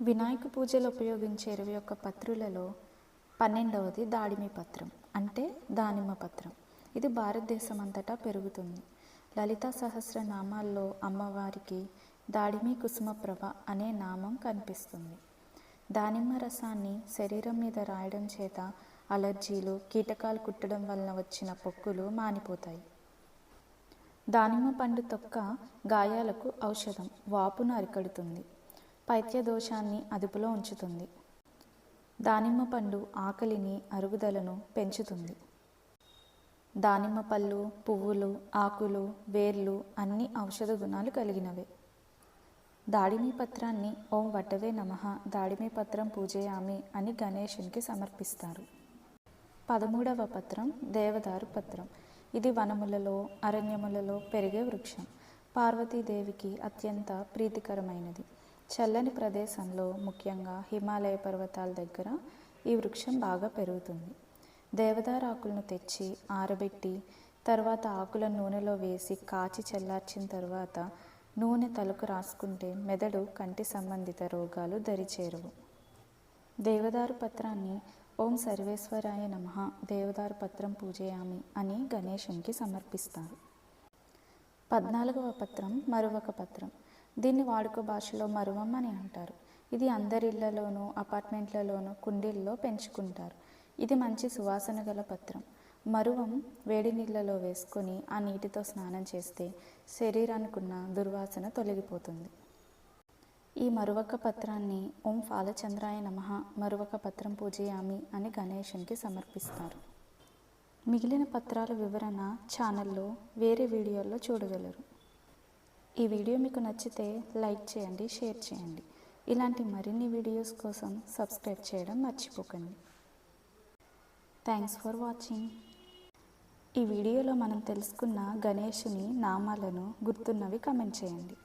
వినాయక పూజలో ఉపయోగించే ఇరవై ఒక్క పత్రులలో పన్నెండవది దాడిమి పత్రం అంటే దానిమ్మ పత్రం. ఇది భారతదేశం అంతటా పెరుగుతుంది. సహస్ర సహస్రనామాల్లో అమ్మవారికి దాడిమి కుసుమప్రభ అనే నామం కనిపిస్తుంది. దానిమ్మ రసాన్ని శరీరం మీద రాయడం చేత అలర్జీలు కీటకాలు కుట్టడం వలన వచ్చిన పొక్కులు మానిపోతాయి. దానిమ్మ పండు తొక్క గాయాలకు ఔషధం వాపును అరికడుతుంది. పైత్య దోషాన్ని అదుపులో ఉంచుతుంది. దానిమ్మ పండు ఆకలిని అరుగుదలను పెంచుతుంది. దానిమ్మ పళ్ళు పువ్వులు ఆకులు వేర్లు అన్ని ఔషధ గుణాలు కలిగినవే. దాడిమి పత్రాన్ని ఓం వటవే నమః దాడిమి పత్రం పూజయామి అని గణేషునికి సమర్పిస్తారు. పదమూడవ పత్రం దేవదారు పత్రం. ఇది వనములలో అరణ్యములలో పెరిగే వృక్షం. పార్వతీదేవికి అత్యంత ప్రీతికరమైనది. చల్లని ప్రదేశంలో ముఖ్యంగా హిమాలయ పర్వతాల దగ్గర ఈ వృక్షం బాగా పెరుగుతుంది. దేవదారు ఆకులను తెచ్చి ఆరబెట్టి తర్వాత ఆకుల నూనెలో వేసి కాచి చల్లార్చిన తర్వాత నూనె తలకు రాసుకుంటే మెదడు కంటి సంబంధిత రోగాలు దరిచేరువు. దేవదారు పత్రాన్ని ఓం సర్వేశ్వరాయ నమః దేవదారు పత్రం పూజయామి అని గణేశంకి సమర్పిస్తారు. పద్నాలుగవ పత్రం మరువక పత్రం. దీన్ని వాడుక భాషలో మరువం అని అంటారు. ఇది అందరిళ్ళలోనూ అపార్ట్మెంట్లలోనూ కుండీల్లో పెంచుకుంటారు. ఇది మంచి సువాసన గల పత్రం. మరువం వేడి నీళ్ళలో వేసుకొని ఆ నీటితో స్నానం చేస్తే శరీరానికి ఉన్న దుర్వాసన తొలగిపోతుంది. ఈ మరువక పత్రాన్ని ఓం ఫాలచంద్రాయ నమః మరువక పత్రం పూజయామి అని గణేశునికి సమర్పిస్తారు. మిగిలిన పత్రాల వివరణ ఛానల్లో వేరే వీడియోల్లో చూడగలరు. ఈ వీడియో మీకు నచ్చితే లైక్ చేయండి షేర్ చేయండి. ఇలాంటి మరిన్ని వీడియోస్ కోసం సబ్స్క్రైబ్ చేయడం మర్చిపోకండి. థ్యాంక్స్ ఫర్ వాచింగ్ ఈ వీడియోలో మనం తెలుసుకున్న గణేషుని నామాలను గుర్తున్నవి కమెంట్ చేయండి.